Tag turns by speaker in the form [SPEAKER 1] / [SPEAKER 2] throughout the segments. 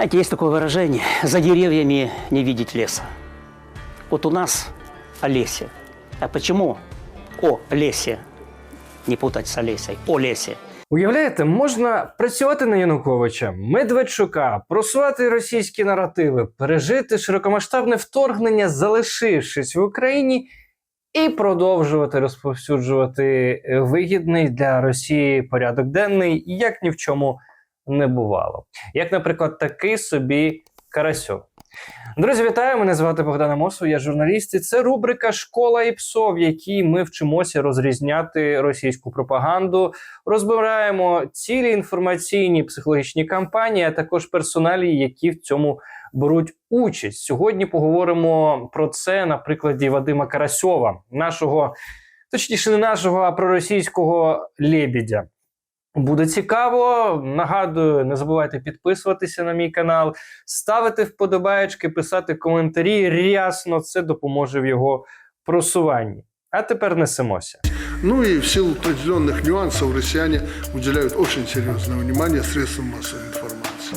[SPEAKER 1] Знаете, есть такое выражение «за деревьями не видеть леса». Вот у нас о лесе. А почему о лесе? Не путать с Олесей. О лесе.
[SPEAKER 2] Уявляєте, можна працювати на Януковича, Медведчука, просувати російські наративи, пережити широкомасштабне вторгнення, залишившись в Україні, і продовжувати розповсюджувати вигідний для Росії порядок денний, як ні в чому не бувало. Як, наприклад, такий собі Карасьов. Друзі, вітаю! Мене звати Богдан Амосов, я журналіст. І це рубрика Школа і псо, в якій ми вчимося розрізняти російську пропаганду, розбираємо цілі інформаційні психологічні кампанії, а також персоналі, які в цьому беруть участь. Сьогодні поговоримо про це на прикладі Вадима Карасьова, нашого, точніше, не нашого, а проросійського лебідя. Буде цікаво. Нагадую, не забувайте підписуватися на мій канал, ставити вподобаєчки, писати коментарі. Рясно це допоможе в його просуванні. А тепер несемося.
[SPEAKER 3] Ну и в силу определенных нюансов россияне уделяют очень серьезное внимание средствам массовой информации.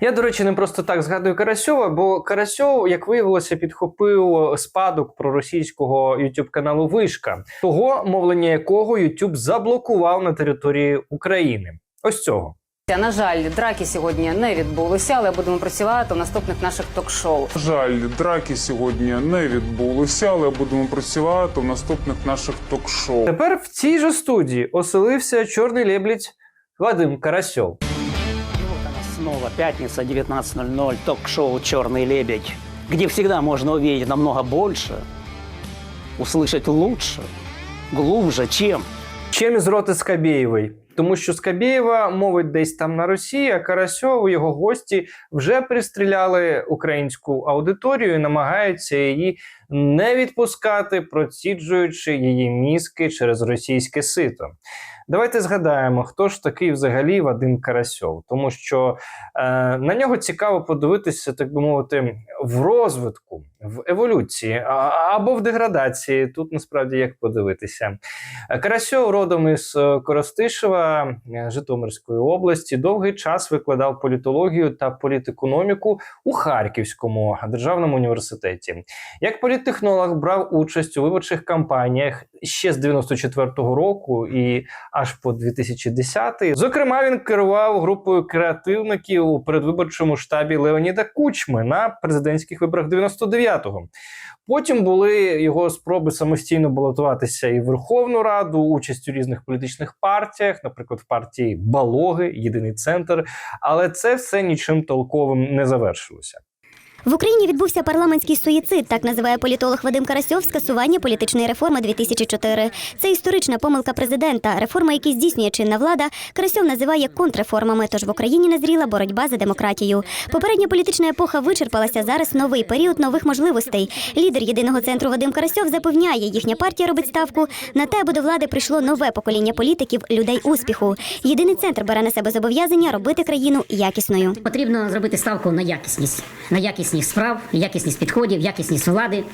[SPEAKER 2] Я, до речі, не просто так згадую Карасьова, бо Карасьов, як виявилося, підхопив спадок проросійського youtube каналу Вишка, того мовлення якого YouTube заблокував на території України. Ось цього.
[SPEAKER 4] На жаль, драки сьогодні не відбулося, але будемо працювати у наступних наших ток-шоу.
[SPEAKER 5] На жаль, драки сьогодні не відбулися, але будемо працювати у наступних наших ток-шоу.
[SPEAKER 2] Тепер в цій же студії оселився чорний лебідь Вадим Карасьов.
[SPEAKER 1] Снова пятница, 19.00, ток-шоу «Черный лебедь», где всегда можно увидеть намного больше, услышать лучше, глубже, чем
[SPEAKER 2] Чим із роти Скабєєвої? Тому що Скабєєва мовить десь там на Росії, а Карасьов, його гості вже пристріляли українську аудиторію і намагаються її не відпускати, проціджуючи її мізки через російське сито. Давайте згадаємо, хто ж такий взагалі Вадим Карасьов, тому що е, на нього цікаво подивитися, так би мовити, в розвитку, в еволюції а, або в деградації. Тут насправді як подивитися. Карасьов родом із е, Коростишева е, Житомирської області. Довгий час викладав політологію та політекономіку у Харківському державному університеті. Як політтехнолог брав участь у виборчих кампаніях ще з 94-го року і аж по 2010-й. Зокрема, він керував групою креативників у передвиборчому штабі Леоніда Кучми на президентських виборах 99-го. Потім були його спроби самостійно балотуватися і в Верховну Раду, участь у різних політичних партіях, наприклад, в партії Балоги, Єдиний центр. Але це все нічим толковим не завершилося.
[SPEAKER 6] В Україні відбувся парламентський суїцид, так називає політолог Вадим Карасьов, скасування політичної реформи 2004. Це історична помилка президента. Реформи, які здійснює чинна влада, Карасьов називає контрреформами. Тож в Україні назріла боротьба за демократію. Попередня політична епоха вичерпалася. Зараз новий період нових можливостей. Лідер єдиного центру Вадим Карасьов запевняє, їхня партія робить ставку на те, аби до влади прийшло нове покоління політиків, людей успіху. Єдиний центр бере на себе зобов'язання робити країну якісною.
[SPEAKER 7] Потрібно зробити ставку на якісність, на якісність справ, якісність підходів, якісність влади,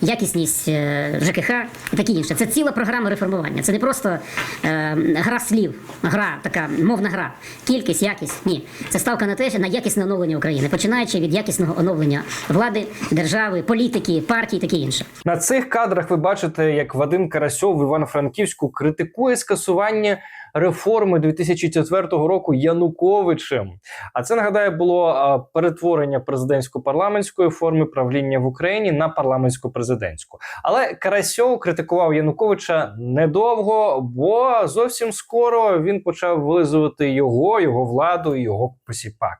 [SPEAKER 7] якісність е, ЖКХ і таке інше. Це ціла програма реформування. Це не просто е, гра слів, гра, така мовна гра, кількість, якість. Ні, це ставка на те, що на якісне оновлення України, починаючи від якісного оновлення влади, держави, політики, партій, таке інше.
[SPEAKER 2] На цих кадрах ви бачите, як Вадим Карасьов в Івано-Франківську критикує скасування реформи 2004 року Януковичем. А це нагадаю було перетворення президентсько-парламентської форми правління в Україні на парламентсько-президентську. Але Карасьов критикував Януковича недовго, бо зовсім скоро він почав вилизувати його, його владу і його посіпак.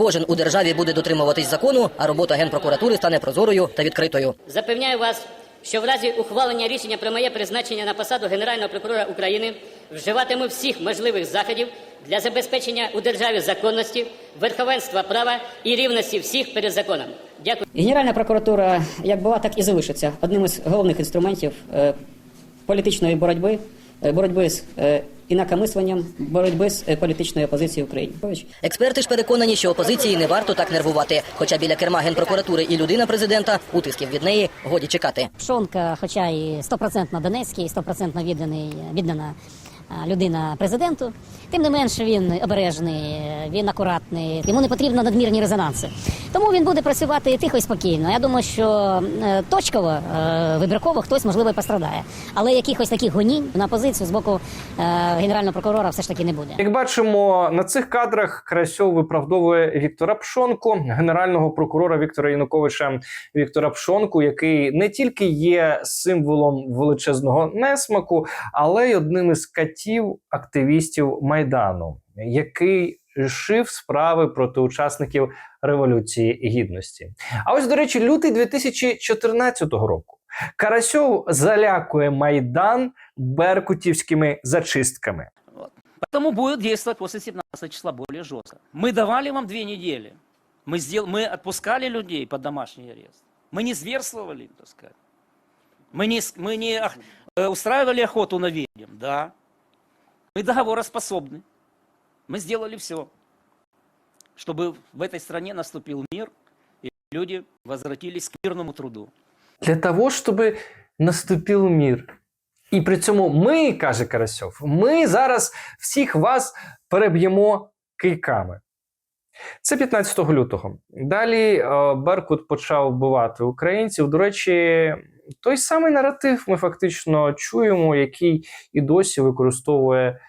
[SPEAKER 8] Кожен у державі буде дотримуватись закону, а робота генпрокуратури стане прозорою та відкритою.
[SPEAKER 9] Запевняю вас, що в разі ухвалення рішення про моє призначення на посаду Генерального прокурора України вживатиму всіх можливих заходів для забезпечення у державі законності, верховенства права і рівності всіх перед законом. Дякую.
[SPEAKER 4] Генеральна прокуратура як була, так і залишиться одним із головних інструментів е, політичної боротьби, боротьби з е, інакомисленням, боротьби з е, політичною опозицією в Україні.
[SPEAKER 8] Експерти ж переконані, що опозиції не варто так нервувати. Хоча біля керма генпрокуратури і людина президента утисків від неї годі чекати.
[SPEAKER 7] Пшонка, хоча і стопроцентно донецький, стопроцентно відданий, віддана людина президенту. Тим не менше він обережний, він акуратний, йому не потрібно надмірні резонанси. Тому він буде працювати тихо і спокійно. Я думаю, що е, точково, е, вибірково хтось можливо і пострадає. Але якихось таких гонінь на позицію з боку е, генерального прокурора все ж таки не буде.
[SPEAKER 2] Як бачимо, на цих кадрах Карасьов виправдовує Віктора Пшонку, генерального прокурора Віктора Януковича Віктора Пшонку, який не тільки є символом величезного несмаку, але й одним із катів активістів майдану, який шив справи проти учасників революції гідності. А ось, до речі, лютий 2014 року. Карасьов залякує майдан беркутівськими зачистками.
[SPEAKER 1] Поэтому будет действовать после 17 числа более жестко. Мы давали вам две недели. Мы, сдел... мы отпускали людей под домашний арест. Мы не зверствовали, так сказать. Мы не, с- мы не ах- э, устраивали охоту на ведьм, да. Мы договороспособны. Мы сделали все, чтобы в этой стране наступил мир, и люди возвратились к мирному труду.
[SPEAKER 2] Для того, щоб наступив мір. І при цьому ми, каже Карасьов, ми зараз всіх вас переб'ємо кийками. Це 15 лютого. Далі е, Беркут почав вбивати українців. До речі, той самий наратив ми фактично чуємо, який і досі використовує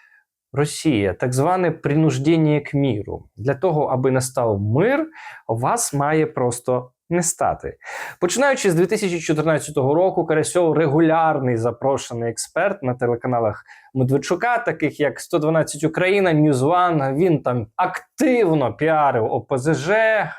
[SPEAKER 2] Росія, так зване принуждення к міру. Для того, аби настав мир, вас має просто не стати. Починаючи з 2014 року, Карасьов регулярний запрошений експерт на телеканалах Медведчука, таких як 112 Україна, Ньюзван. Він там активно піарив ОПЗЖ,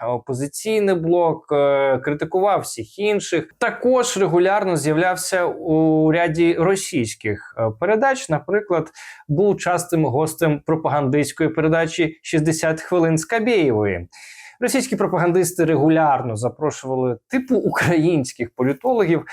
[SPEAKER 2] опозиційний блок, е, критикував всіх інших. Також регулярно з'являвся у ряді російських е, передач. Наприклад, був частим гостем пропагандистської передачі «60 хвилин з Кабєєвої. Російські пропагандисти регулярно запрошували типу українських політологів,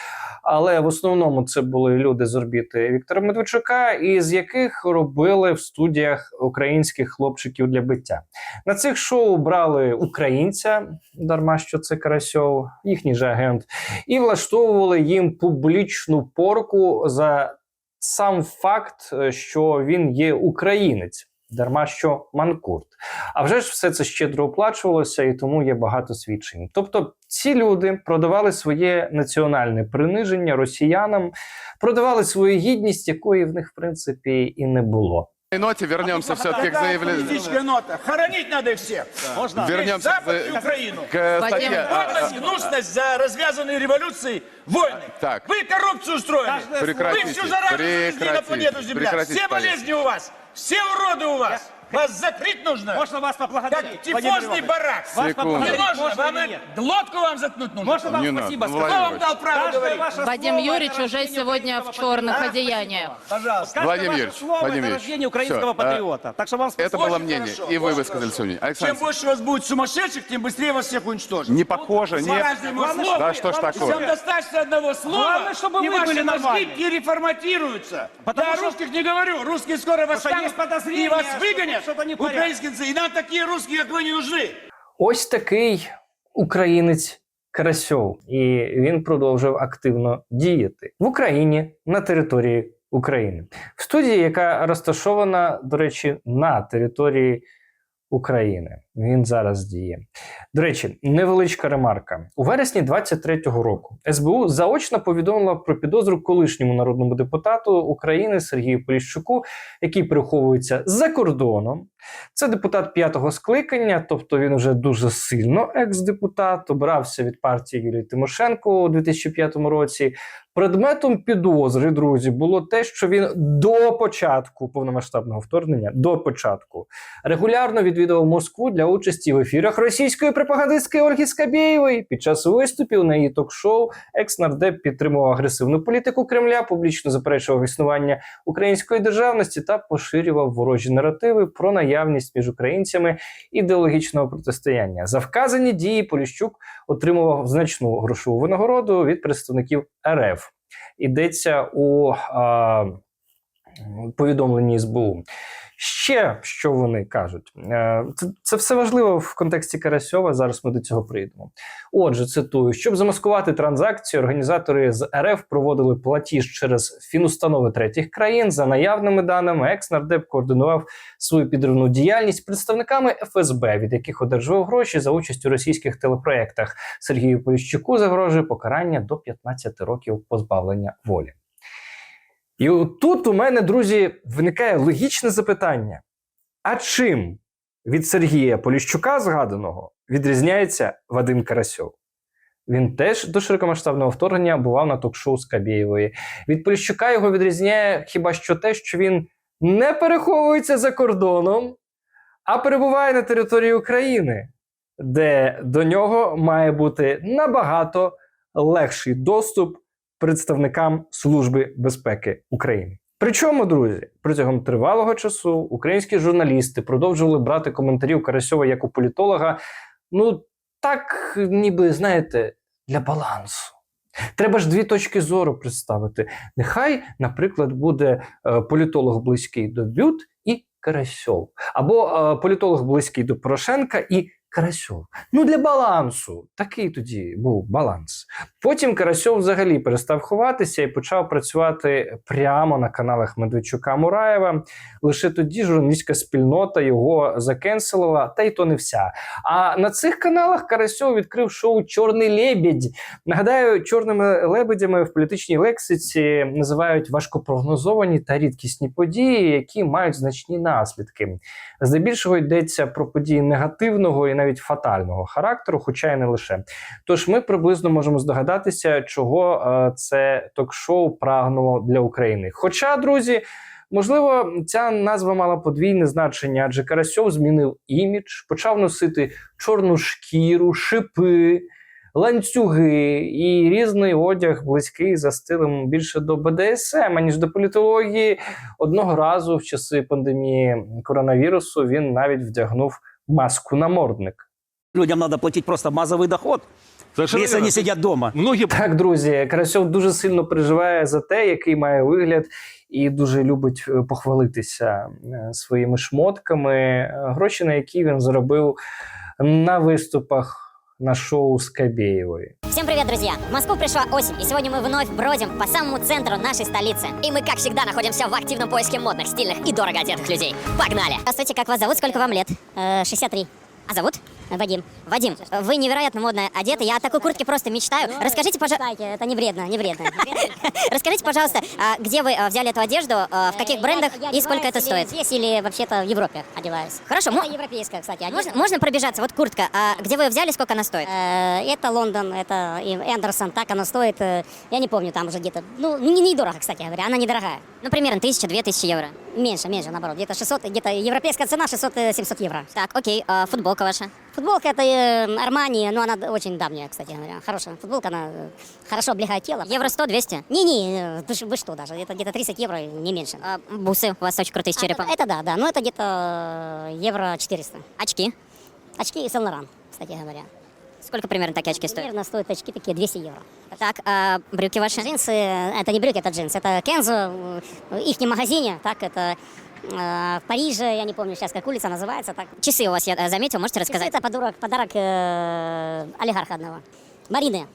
[SPEAKER 2] але в основному це були люди з орбіти Віктора Медведчука, і з яких робили в студіях українських хлопчиків для биття. На цих шоу брали українця, дарма що це Карасьов, їхній же агент, і влаштовували їм публічну порку за сам факт, що він є українець. Дарма що манкурт. А вже ж все це щедро оплачувалося, і тому є багато свідчень. Тобто ці люди продавали своє національне приниження росіянам, продавали свою гідність, якої в них в принципі і не було.
[SPEAKER 10] ноте вернемся все-таки к заявлению.
[SPEAKER 11] Политическая нота. Хоронить надо их всех. Можно.
[SPEAKER 10] Вернемся
[SPEAKER 11] Запад
[SPEAKER 10] к-
[SPEAKER 11] и Украину.
[SPEAKER 10] к статье.
[SPEAKER 11] Подлость, гнусность за развязанные революции, войны.
[SPEAKER 10] Так.
[SPEAKER 11] Вы коррупцию устроили.
[SPEAKER 10] Прекратите,
[SPEAKER 11] Вы всю заразу завезли на
[SPEAKER 10] прекратите,
[SPEAKER 11] планету Земля.
[SPEAKER 10] прекратите,
[SPEAKER 11] Все болезни у вас. Все уроды у вас. Вас закрыть нужно. Можно вас поблагодарить? Как тифозный барак.
[SPEAKER 10] Вас Секунду.
[SPEAKER 11] Не
[SPEAKER 10] поблагодарить
[SPEAKER 11] можно. Вам и глотку вам заткнуть нужно. Можно
[SPEAKER 10] вам Не надо. спасибо сказать?
[SPEAKER 11] Кто вам дал право говорить?
[SPEAKER 12] Вадим Юрьевич уже сегодня в черных одеяниях.
[SPEAKER 11] Пожалуйста.
[SPEAKER 10] Владимир Юрьевич, Владимир Юрьевич,
[SPEAKER 1] украинского
[SPEAKER 10] всё,
[SPEAKER 1] патриота. Так что вам
[SPEAKER 10] Это было
[SPEAKER 11] Очень
[SPEAKER 10] мнение,
[SPEAKER 11] хорошо,
[SPEAKER 10] и вы
[SPEAKER 11] очень
[SPEAKER 10] высказали
[SPEAKER 11] хорошо.
[SPEAKER 10] свое мнение.
[SPEAKER 11] Чем
[SPEAKER 10] Александр,
[SPEAKER 11] больше у вас будет сумасшедших, тем быстрее вас всех уничтожат.
[SPEAKER 10] не похоже, нет.
[SPEAKER 11] Сморальное мое слово.
[SPEAKER 10] Да что ж такое?
[SPEAKER 11] достаточно одного слова,
[SPEAKER 1] Главное, чтобы
[SPEAKER 11] и
[SPEAKER 1] вы
[SPEAKER 11] ваши
[SPEAKER 1] были
[SPEAKER 11] мозги
[SPEAKER 1] нормальны.
[SPEAKER 11] переформатируются.
[SPEAKER 1] Потому
[SPEAKER 11] Я о
[SPEAKER 1] что-
[SPEAKER 11] русских не говорю. Русские скоро восстанут
[SPEAKER 1] есть
[SPEAKER 11] и вас
[SPEAKER 1] что
[SPEAKER 11] выгонят.
[SPEAKER 1] Что-то не.
[SPEAKER 11] Украинские. И нам такие русские, как вы, не нужны.
[SPEAKER 2] Ось такий українець Карасьов, і він продовжив активно діяти в Україні на території України. В студії, яка розташована, до речі, на території України. Він зараз діє. До речі, невеличка ремарка. У вересні 23-го року СБУ заочно повідомила про підозру колишньому народному депутату України Сергію Поліщуку, який приховується за кордоном. Це депутат п'ятого скликання, тобто він вже дуже сильно екс-депутат, обрався від партії Юлії Тимошенко у 2005 році. Предметом підозри, друзі, було те, що він до початку повномасштабного вторгнення, до початку, регулярно відвідував Москву для участі в ефірах російської пропагандистки Ольги Скабєєвої. Під час виступів на її ток-шоу екс-нардеп підтримував агресивну політику Кремля, публічно заперечував існування української державності та поширював ворожі наративи про наявність наявність між українцями ідеологічного протистояння. За вказані дії Поліщук отримував значну грошову винагороду від представників РФ. Йдеться у а, повідомленні СБУ. Ще що вони кажуть, Е, це, це все важливо в контексті Карасьова. Зараз ми до цього прийдемо. Отже, цитую: щоб замаскувати транзакцію, організатори з РФ проводили платіж через фінустанови третіх країн. За наявними даними, екс-нардеп координував свою підривну діяльність представниками ФСБ, від яких одержував гроші за участь у російських телепроєктах. Сергію Поліщуку загрожує покарання до 15 років позбавлення волі. І тут у мене, друзі, виникає логічне запитання: а чим від Сергія Поліщука згаданого відрізняється Вадим Карасьов? Він теж до широкомасштабного вторгнення бував на ток-шоу Скабєєвої. Від Поліщука його відрізняє хіба що те, що він не переховується за кордоном, а перебуває на території України, де до нього має бути набагато легший доступ представникам Служби безпеки України. Причому, друзі, протягом тривалого часу українські журналісти продовжували брати коментарі у Карасьова як у політолога. Ну так, ніби знаєте, для балансу. Треба ж дві точки зору представити. Нехай, наприклад, буде е, політолог близький до Бют і Карасьов, або е, політолог близький до Порошенка і Карасьов. Ну для балансу. Такий тоді був баланс. Потім Карасьов взагалі перестав ховатися і почав працювати прямо на каналах Медведчука Мураєва. Лише тоді журналістська спільнота його закенселила, та й то не вся. А на цих каналах Карасьов відкрив шоу Чорний лебідь. Нагадаю, чорними лебедями в політичній лексиці називають важкопрогнозовані та рідкісні події, які мають значні наслідки. Здебільшого йдеться про події негативного і навіть фатального характеру, хоча й не лише. Тож ми приблизно можемо здогадатися, чого е, це ток-шоу прагнуло для України. Хоча, друзі. Можливо, ця назва мала подвійне значення, адже Карасьов змінив імідж, почав носити чорну шкіру, шипи, ланцюги і різний одяг, близький за стилем більше до БДСМ, аніж до політології. Одного разу в часи пандемії коронавірусу він навіть вдягнув маску намордник.
[SPEAKER 1] Людям надо платить просто мазовий доход,
[SPEAKER 10] якщо
[SPEAKER 1] вони они
[SPEAKER 10] верно.
[SPEAKER 1] сидят дома.
[SPEAKER 10] Многие
[SPEAKER 2] Так, друзі, Карасьов дуже сильно переживає за те, який має вигляд, і дуже любить е, похвалитися е, своїми шмотками, гроші, на які він заробив на виступах на шоу Скабєєвої.
[SPEAKER 6] Всем привет, друзья! В Москву пришла осень, и сегодня мы вновь бродим по самому центру нашей столицы. И мы, как всегда, находимся в активном поиске модных, стильных и дорого одетых людей. Погнали! Здравствуйте, как вас зовут? Сколько вам лет? 63. А зовут? Вадим. Вадим, вы невероятно модно одеты. Я о такой куртке просто мечтаю. Расскажите, пожалуйста... это не вредно, не вредно. Расскажите, пожалуйста, а где вы а, взяли эту одежду, а, в каких брендах и сколько это стоит? Здесь или вообще-то в Европе одеваюсь. Хорошо, европейская, кстати. Можно, можно пробежаться? Вот куртка. А где вы взяли, сколько она стоит? Это Лондон, это Эндерсон. Так она стоит, э, я не помню, там уже где-то, ну, не, недорого, кстати говоря, она недорогая. Ну, примерно тысяча, две тысячи евро. Меньше, меньше, наоборот. Где-то 600, где-то европейская цена 600-700 евро. Так, окей, а футболка ваша? Футболка это э, Армани, но она очень давняя, кстати говоря. Хорошая футболка, она э, хорошо облегает тело. Евро 100, 200? Не-не, э, вы, вы что даже, это где-то 30 евро, не меньше. А бусы у вас очень крутые с черепом. это, да, да, но это где-то э, евро 400. Очки? Очки и Сен-Лоран, кстати говоря. Сколько примерно такие очки стоят? Примерно стоят очки такие 200 евро. Так, а брюки ваши? Джинсы, э, это не брюки, это джинсы. Это Кензо, э, их магазине, так, это э, в Париже, я не помню сейчас, как улица называется. Так. Часы у вас, я э, заметил, можете рассказать? это подарок, подарок э, олигарха одного. Марины.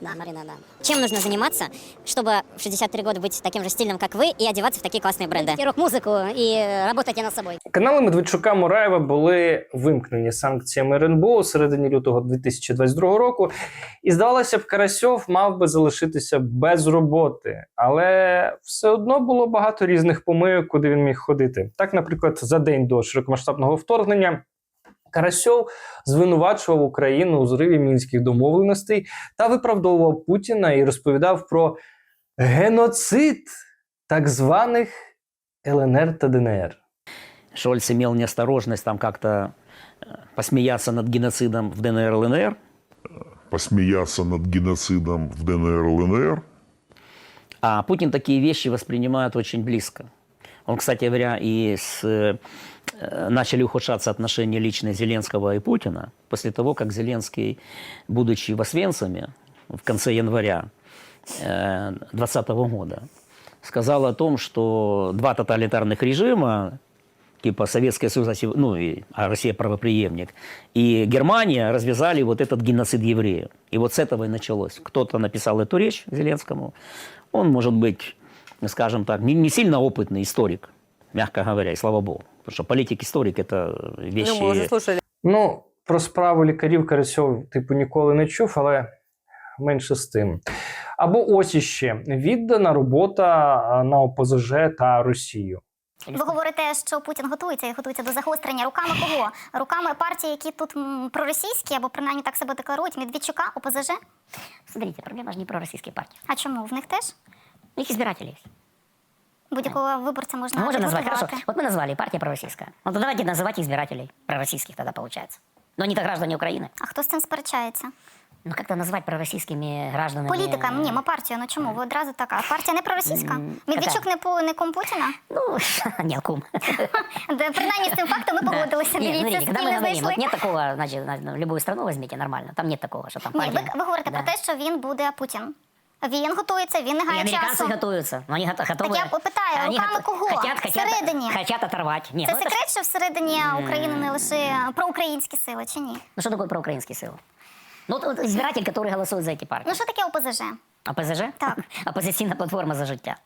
[SPEAKER 6] Да, Марина, да. Чем нужно заниматься, чтобы в 63 года быть таким же стильным, как вы, и одеваться в такие классные бренды? рок-музыку и э, работайте над собой.
[SPEAKER 2] Канали Медведчука Мураєва були вимкнені санкціями РНБО у середині лютого 2022 року, і здавалося б, Карасьов мав би залишитися без роботи, але все одно було багато різних помийок, куди він міг ходити. Так, наприклад, за день до широкомасштабного вторгнення. Карасьов звинувачував Україну у зриві мінських домовленостей та виправдовував Путіна і розповідав про геноцид так званих ЛНР та ДНР.
[SPEAKER 1] Шольц имел неосторожность там как-то э, посмеяться над геноцидом в ДНР, ЛНР.
[SPEAKER 13] посмеяться над геноцидом в ДНР, ЛНР.
[SPEAKER 1] А Путин такие вещи воспринимает очень близко. Он, кстати говоря, и с, э, э, начали ухудшаться отношения личные Зеленского и Путина после того, как Зеленский, будучи в Освенциме в конце января 2020 года, сказал о том, что два тоталитарных режима, типа Советский Союз, ну, и, а Россия правоприемник, и Германия развязали вот этот геноцид евреев. И вот с этого и началось. Кто-то написал эту речь Зеленскому. Он, может быть, скажем так, не, не сильно опытный историк, мягко говоря, и слава богу. Потому что политик-историк – это вещи...
[SPEAKER 2] Ну, про справу лікарів Карасьов, типу, ніколи не чув, але менше з тим. Або ось іще віддана робота а, на ОПЗЖ та Росію.
[SPEAKER 6] Ви говорите, що Путін готується і готується до загострення руками кого? Руками партії, які тут м, проросійські або принаймні так себе декларують, Медведчука, ОПЗЖ?
[SPEAKER 7] Смотрите, проблема же не про российские партии.
[SPEAKER 6] А чому? В них теж?
[SPEAKER 7] У них избиратели есть.
[SPEAKER 6] Будь-якого виборця можна
[SPEAKER 7] Мы можем назвать, хорошо.
[SPEAKER 6] підготувати.
[SPEAKER 7] Вот мы назвали партия пророссийская. Ну, то давайте называть избирателей пророссийских тогда получается. Но они-то граждане Украины.
[SPEAKER 6] А хто з цим сперечається?
[SPEAKER 7] Ну, как-то назвать пророссийскими гражданами...
[SPEAKER 6] Політика, ні, ми партію. Ну чому? Ви одразу така. А партія не проросійська? Медведчук не, по, не ком Путіна?
[SPEAKER 7] Ну, не кум.
[SPEAKER 6] Де, принаймні з цим фактом ми погодилися.
[SPEAKER 7] Нет,
[SPEAKER 6] Дивіться,
[SPEAKER 7] смотрите, когда мы
[SPEAKER 6] спільно
[SPEAKER 7] говорим,
[SPEAKER 6] знайшли.
[SPEAKER 7] вот нет такого, значит, на- на любую страну возьмите нормально, там нет такого, что там
[SPEAKER 6] Ні, ви,
[SPEAKER 7] партия...
[SPEAKER 6] ви говорите про те, що він буде Путін. Він готується, він не
[SPEAKER 7] И
[SPEAKER 6] гає
[SPEAKER 7] американцы
[SPEAKER 6] часу.
[SPEAKER 7] готовятся. Но они гото- готовы...
[SPEAKER 6] Так я питаю,
[SPEAKER 7] они
[SPEAKER 6] руками
[SPEAKER 7] гото-
[SPEAKER 6] кого?
[SPEAKER 7] Хотят, хотят,
[SPEAKER 6] Всередині?
[SPEAKER 7] хотят оторвать. Нет,
[SPEAKER 6] Це
[SPEAKER 7] ну, это ж-
[SPEAKER 6] секрет, що всередині України не лише проукраїнські сили, чи ні?
[SPEAKER 7] Ну, что такое проукраинские силы? Ну, вот, вот избиратель, который голосует за эти партии.
[SPEAKER 6] Ну що таке ОПЗЖ?
[SPEAKER 7] ОПЗЖ?
[SPEAKER 6] Так.
[SPEAKER 7] Оппозиционная платформа «За життя».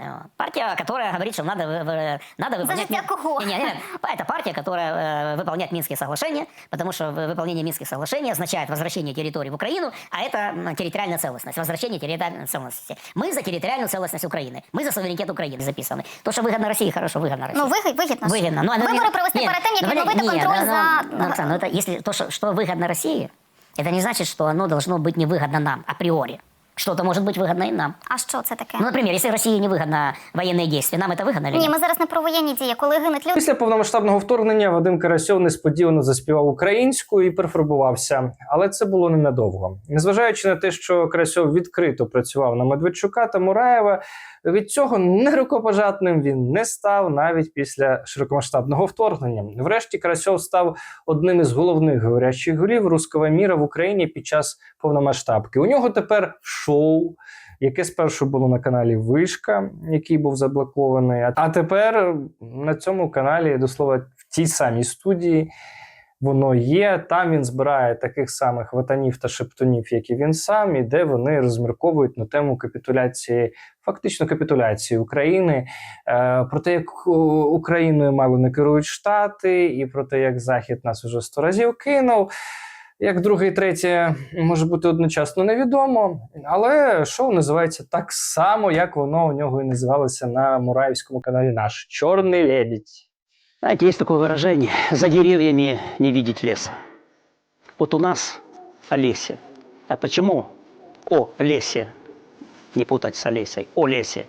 [SPEAKER 7] Э, Партия, которая говорит, что надо, вы- вы- надо выполнять...
[SPEAKER 6] життя
[SPEAKER 7] Мин-
[SPEAKER 6] кого?
[SPEAKER 7] Не, не, не, это партия, которая э, выполняет Минские соглашения, потому что в- выполнение Минских соглашений означает возвращение территории в Украину, а это м, территориальная целостность, возвращение территориальной целостности. Мы за территориальную целостность Украины, мы за суверенитет Украины записаны. То, что выгодно России, хорошо, выгодно России.
[SPEAKER 6] Ну, вигідно, вигідно. ж.
[SPEAKER 7] Выгодно. Ну, оно
[SPEAKER 6] Вибори
[SPEAKER 7] не-
[SPEAKER 6] провести
[SPEAKER 7] нет,
[SPEAKER 6] перед тим, як
[SPEAKER 7] ну,
[SPEAKER 6] відновити
[SPEAKER 7] нет,
[SPEAKER 6] контроль
[SPEAKER 7] ну,
[SPEAKER 6] за...
[SPEAKER 7] ну, Оксана, ну, это если то, что, что выгодно России, это не значит, что оно должно быть невыгодно нам априори. Что-то может быть выгодно и нам.
[SPEAKER 6] А що це таке?
[SPEAKER 7] Ну, например, если России невыгодно военные действия, нам это выгодно или
[SPEAKER 6] Ні,
[SPEAKER 7] нет?
[SPEAKER 6] ми зараз не про воєнні дії. Коли гинуть люди,
[SPEAKER 2] Після повномасштабного вторгнення Вадим Карасьов несподівано заспівав українською і перефарбувався, але це було ненадовго. Незважаючи на те, що Карасьов відкрито працював на Медведчука та Мураєва, від цього нерукопожатним він не став навіть після широкомасштабного вторгнення. Врешті Карасьов став одним із головних говорячих голів руського міра в Україні під час повномасштабки. У нього тепер шоу. Яке спершу було на каналі Вишка, який був заблокований, а тепер на цьому каналі, до слова, в тій самій студії воно є. Там він збирає таких самих ватанів та шептунів, як і він сам, і де вони розмірковують на тему капітуляції, фактично капітуляції України, е, про те, як Україною мало не керують Штати, і про те, як Захід нас уже сто разів кинув. Як друге і третє може бути одночасно невідомо, але шоу називається так само, як воно у нього і називалося на Мураївському каналі наш Чорний лебідь.
[SPEAKER 1] Знаете, есть такое выражение «за деревьями не видеть леса». Вот у нас о лесе. А почему о лесе? Не путать с Олесей, о лесе.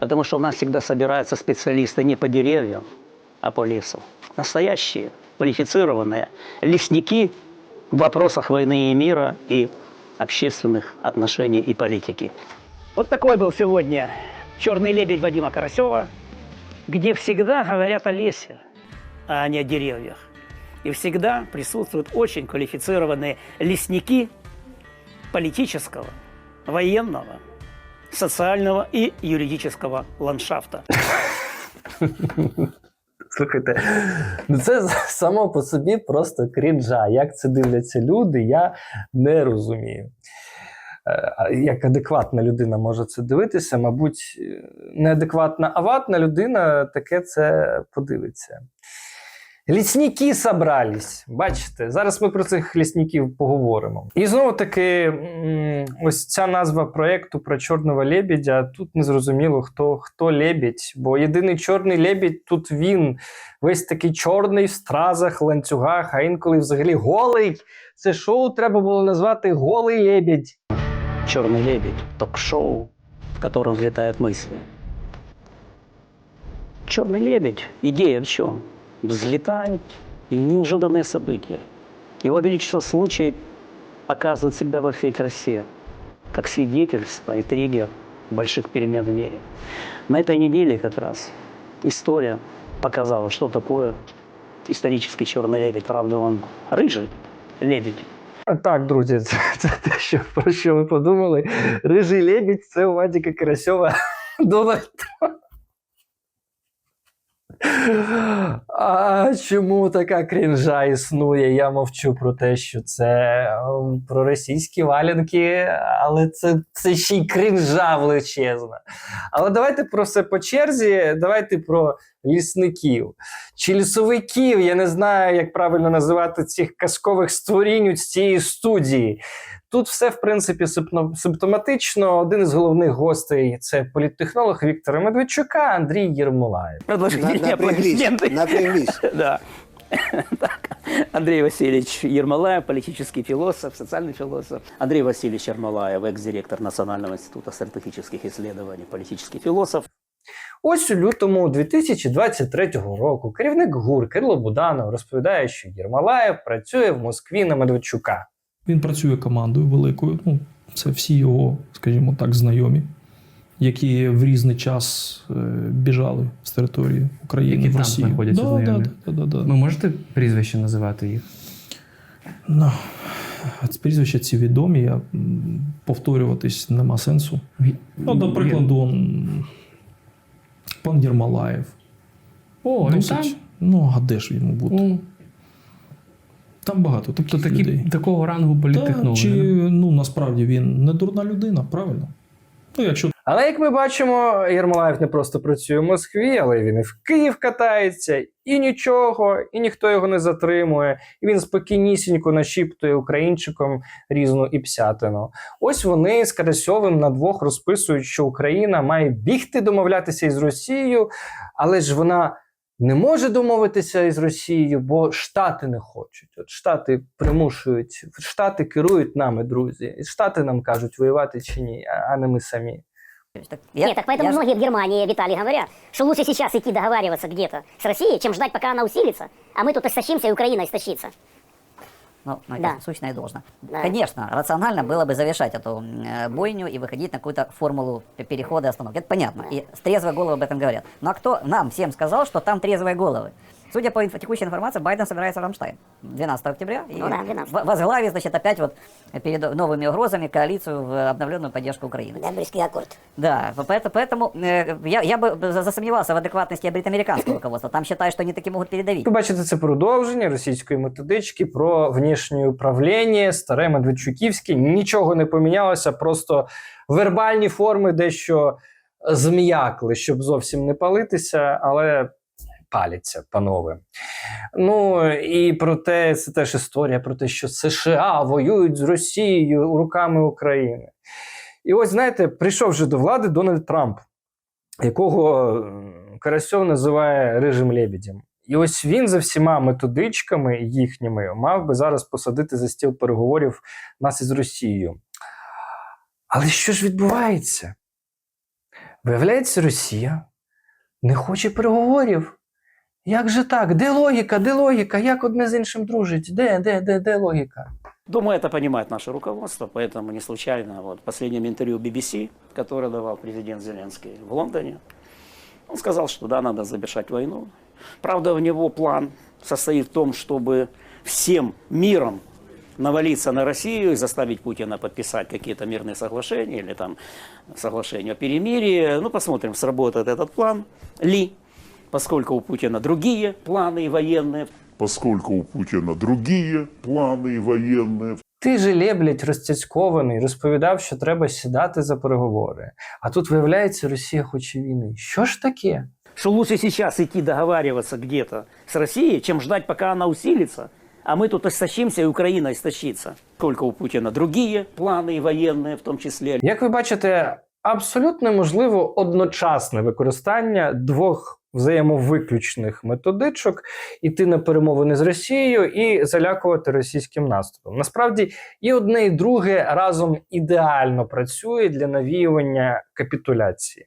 [SPEAKER 1] Потому что у нас всегда собираются специалисты не по деревьям, а по лесу. Настоящие, квалифицированные лесники в вопросах войны и мира и общественных отношений и политики. Вот такой был сегодня «Черный лебедь» Вадима Карасева, где всегда говорят о лесе, а не о деревьях. И всегда присутствуют очень квалифицированные лесники политического, военного, социального и юридического ландшафта.
[SPEAKER 2] Слухайте, ну це само по собі просто крінжа. Як це дивляться люди, я не розумію. Е, Як адекватна людина може це дивитися, мабуть, е, неадекватна аватна людина таке це подивиться. Лісники собрались. Бачите, зараз ми про цих лісників поговоримо. І знову таки, м, ось ця назва проєкту про чорного лебідя. Тут не зрозуміло, хто, хто лебідь, бо єдиний чорний лебідь тут він. Весь такий чорний в стразах, ланцюгах, а інколи взагалі голий. Це шоу треба було назвати Голий лебідь.
[SPEAKER 1] «Черный лебедь» – ток-шоу, в котором взлетают мысли. «Черный лебедь» – идея в чем? Взлетают неожиданные события. Его Величество случай показывает себя во всей красе, как свидетельство и триггер больших перемен в мире. На этой неделе как раз история показала, что такое исторический черный лебедь. Правда, он рыжий лебедь.
[SPEAKER 2] Так, друзі, це, це те, що, про що ви подумали. Рижий лебідь це у Вадіка Карасьова Дональд Трамп. А чому така крінжа існує? Я мовчу про те, що це ем, про російські валянки, але це, це ще й крінжа величезна. Але давайте про все по черзі. Давайте про лісників чи лісовиків. Я не знаю, як правильно називати цих казкових створінь з цієї студії. Тут все, в принципі, симптом- симптоматично. Один із головних гостей це політтехнолог Віктора Медведчука Андрій Єрмолаєв.
[SPEAKER 1] Предложите
[SPEAKER 2] На-
[SPEAKER 1] мне
[SPEAKER 2] напряглись,
[SPEAKER 1] аплодисменты. Да. Так. Андрей Васильевич Ермолаев, политический философ, социальный философ. Андрей Васильевич Ермолаев, экс-директор Национального института стратегических исследований, политический философ.
[SPEAKER 2] Ось у лютому 2023 року керівник ГУР Кирило Буданов розповідає, що Єрмолаєв працює в Москві на Медведчука.
[SPEAKER 14] Він працює командою великою. Ну, це всі його, скажімо так, знайомі, які в різний час е, біжали з території України
[SPEAKER 15] Які
[SPEAKER 14] в
[SPEAKER 15] там знаходяться
[SPEAKER 14] да,
[SPEAKER 15] знайомі?
[SPEAKER 14] Да, да, да, да.
[SPEAKER 15] Ви можете прізвище називати їх?
[SPEAKER 14] Ну, прізвища ці відомі, я повторюватись нема сенсу. Ну, до прикладу, пан Єрмолаєв.
[SPEAKER 15] О, він там?
[SPEAKER 14] Ну, а де ж йому бути?
[SPEAKER 15] О.
[SPEAKER 14] Там багато таких
[SPEAKER 15] То такі,
[SPEAKER 14] людей.
[SPEAKER 15] такого рангу
[SPEAKER 14] Та, чи ну насправді він не дурна людина, правильно? Ну, якщо
[SPEAKER 2] Але як ми бачимо, Єрмолаєв не просто працює в Москві, але він і в Київ катається, і нічого, і ніхто його не затримує. І він спокійнісінько нашіптує українчиком різну і псятину. Ось вони з Карасьовим на двох розписують, що Україна має бігти домовлятися із Росією, але ж вона. Не може домовитися із Росією, бо Штати не хочуть. От Штати примушують, Штати керують нами, друзі. І Штати нам кажуть, воювати чи ні, а- не ми самі.
[SPEAKER 6] Так Нет, так поэтому многие в Германии, Виталий, говорят, что лучше сейчас идти договариваться где-то с Россией, чем ждать, пока она усилится, а мы тут истощимся, и Украина истощится.
[SPEAKER 8] Ну, ну, это
[SPEAKER 6] Да.
[SPEAKER 8] сущное и должно.
[SPEAKER 6] Да.
[SPEAKER 8] Конечно, рационально было бы завершать эту э, бойню и выходить на какую-то формулу п- перехода и остановки. Это понятно. И с трезвой головы об этом говорят. Ну а кто нам всем сказал, что там трезвые головы? Судя по инфо- текущей информации, Байден собирается в Рамштайн 12 октября. И
[SPEAKER 6] Ну да, 12.
[SPEAKER 8] в- возглавит, значит, опять вот перед новыми угрозами коалицию в обновленную поддержку Украины.
[SPEAKER 6] Декабрьский аккорд.
[SPEAKER 8] Да, поэтому, поэтому э, я, я бы за- засомневался в адекватности бритоамериканского руководства. Там считают, что они таки могут передавить.
[SPEAKER 2] Ви бачите, це продовження російської методички про внішнє управління, старе медведчуківське. Нічого не помінялося, просто вербальні форми дещо зм'якли, щоб зовсім не палитися, але паляться, панове. Ну і про те, це теж історія про те, що США воюють з Росією руками України. І ось знаєте, прийшов вже до влади Дональд Трамп, якого Карасьов називає рижим лебедем. І ось він за всіма методичками їхніми мав би зараз посадити за стіл переговорів нас із Росією. Але що ж відбувається? Виявляється, Росія не хоче переговорів. Як же так? Де логіка? Де логіка? Як одне з іншим дружить? Де, де, де, де логіка?
[SPEAKER 1] Думаю, это понимает наше руководство, поэтому не случайно вот, в последнем интервью BBC, которое давал президент Зеленский в Лондоне, он сказал, что да, надо завершать войну. Правда, у него план состоит в том, чтобы всем миром навалиться на Россию и заставить Путина подписать какие-то мирные соглашения или там соглашение о перемирии. Ну, посмотрим, сработает этот план ли, поскольку у Путина другие планы военные.
[SPEAKER 13] Поскольку у Путина другие планы военные,
[SPEAKER 2] Ти же леблять розцяцькований, розповідав, що треба сідати за переговори. А тут виявляється, Росія хоче війни. Що ж таке?
[SPEAKER 1] что лучше сейчас идти договариваться где-то с Россией, чем ждать, пока она усилится, а мы тут истощимся, и Украина истощится. Сколько у Путина другие планы военные в том числе.
[SPEAKER 2] Як ви бачите, абсолютно можливо одночасне використання двох взаємовиключних методичок іти на перемовини з Росією і залякувати російським наступом. Насправді і одне, і друге разом ідеально працює для навіювання капітуляції.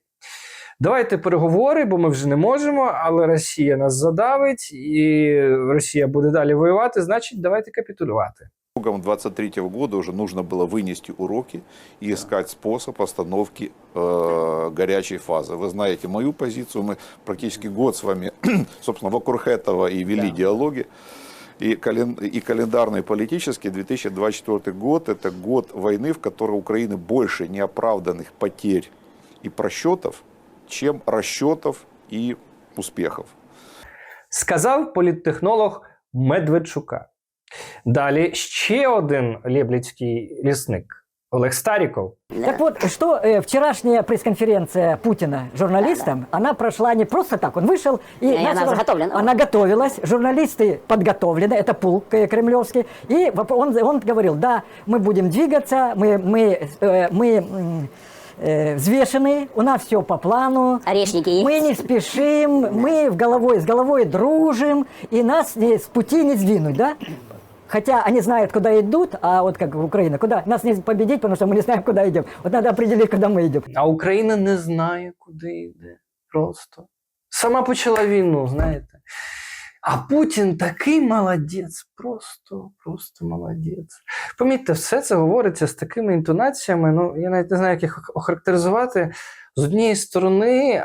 [SPEAKER 2] Давайте переговори, бо ми вже не можемо, але Росія нас задавить, і Росія буде далі воювати. Значить, давайте капітулювати.
[SPEAKER 16] Итогом 23 года уже нужно было вынести уроки и искать способ остановки э, горячей фазы. Вы знаете мою позицию, мы практически год с вами, собственно, вокруг этого и вели диалоги. И, кален- и календарный, и политический 2024 год – это год войны, в которой у Украины больше неоправданных потерь и просчетов, чем расчетов и успехов.
[SPEAKER 2] Сказав політтехнолог Медведчука. Далі ще один лєбліцький лісник Олег Старіков.
[SPEAKER 17] Так вот, что э, вчерашняя пресс-конференция Путина журналистам, она прошла не просто так. Он вышел и,
[SPEAKER 4] И она заготовлена.
[SPEAKER 17] Она готовилась, журналисты подготовлены, это пул э, кремлевский. И воп- он, он говорил, да, мы будем двигаться, мы, мы, э, мы м, э, взвешены, у нас все по плану.
[SPEAKER 4] Орешники
[SPEAKER 17] Мы не спешим, мы в головой, с головой дружим, и нас не, с пути не сдвинуть, да? Хотя они знают, куда идут, а вот как Украина, куда нас не победить, потому что мы не знаем, куда идем. Вот надо определить, куда мы идем.
[SPEAKER 2] А Україна не знає, куди йде. Просто. Сама почала війну, знаєте. А Путін такий молодець, просто, просто молодець. Помітьте, все це говориться з такими інтонаціями. Ну, я навіть не знаю, як їх охарактеризувати. З однієї сторони,